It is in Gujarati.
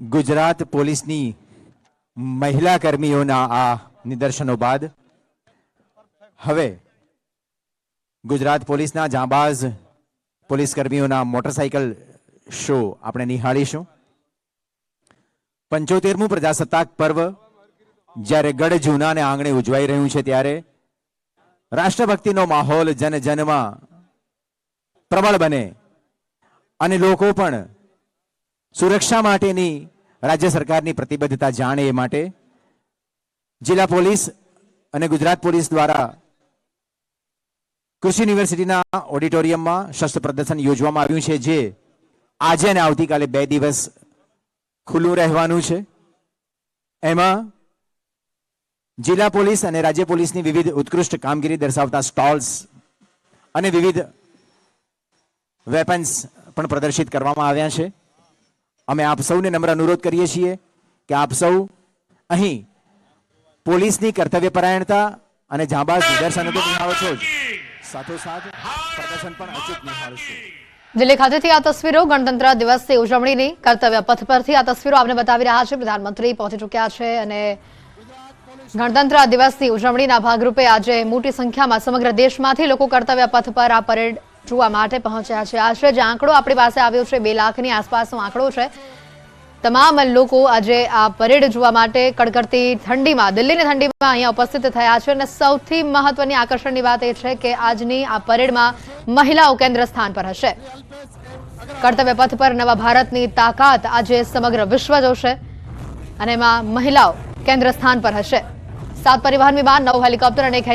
ગુજરાત પોલીસની મહિલા કર્મીઓના આ નિદર્શનો બાદ હવે ગુજરાત પોલીસના જાંબાઝ પોલીસ કર્મીઓના મોટરસાઇકલ શો આપણે નિહાળીશું. પંચોતેરમું પ્રજાસત્તાક પર્વ, જ્યારે ગઢ જૂનાને આંગણે ઉજવાઈ રહ્યું છે ત્યારે રાષ્ટ્રભક્તિનો માહોલ જન જનમાં પ્રબળ બને અને લોકો પણ સુરક્ષા માટેની રાજ્ય સરકારની પ્રતિબદ્ધતા જાણે એ માટે જિલ્લા પોલીસ અને ગુજરાત પોલીસ દ્વારા કૃષિ યુનિવર્સિટીના ઓડિટોરિયમમાં શસ્ત્ર પ્રદર્શન યોજવામાં આવ્યું છે, જે આજે અને આવતીકાલે બે દિવસ ખુલ્લું રહેવાનું છે. એમાં જિલ્લા પોલીસ અને રાજ્ય પોલીસની વિવિધ ઉત્કૃષ્ટ કામગીરી દર્શાવતા સ્ટોલ્સ અને વિવિધ વેપન્સ પણ પ્રદર્શિત કરવામાં આવ્યા છે. અમે આપ સૌને નમ્ર અનુરોધ કરીએ છીએ કે આપ સૌ અહીં પોલીસની કર્તવ્યપરાયણતા અને જાંબાઝ નિદર્શનો તો નિહાળો છો સાથોસાથ પ્રદર્શન પણ અચૂક નિહાળશો. દિલ્હી ખાતેથી આ તસવીરો ગણતંત્ર દિવસની ઉજવણીની કર્તવ્ય પથ પરથી આ તસવીરો આપને બતાવી રહ્યા છે. પ્રધાનમંત્રી પહોંચી ચૂક્યા છે અને ગણતંત્ર દિવસની ઉજવણીના ભાગરૂપે આજે મોટી સંખ્યામાં સમગ્ર દેશમાંથી લોકો કર્તવ્ય પથ પર આ પરેડ જોવા માટે પહોંચ્યા છે. આશરે જે આંકડો આપણી પાસે આવ્યો છે. બે લાખની આસપાસનો આંકડો છે. તમામ લોકો આજે આ પરેડ જોવા માટે કડકડતી ઠંડીમાં, દિલ્હીની ઠંડીમાં અહીંયા ઉપસ્થિત થયા છે અને સૌથી મહત્વની આકર્ષણની વાત એ છે કે આજની આ પરેડમાં મહિલાઓ કેન્દ્ર સ્થાન પર હશે. કર્તવ્ય પથ પર નવા ભારતની તાકાત આજે સમગ્ર વિશ્વ જોશે અને એમાં મહિલાઓ કેન્દ્ર સ્થાન પર હશે. સાત પરિવહન વિમાન, નવ હેલિકોપ્ટર અને એક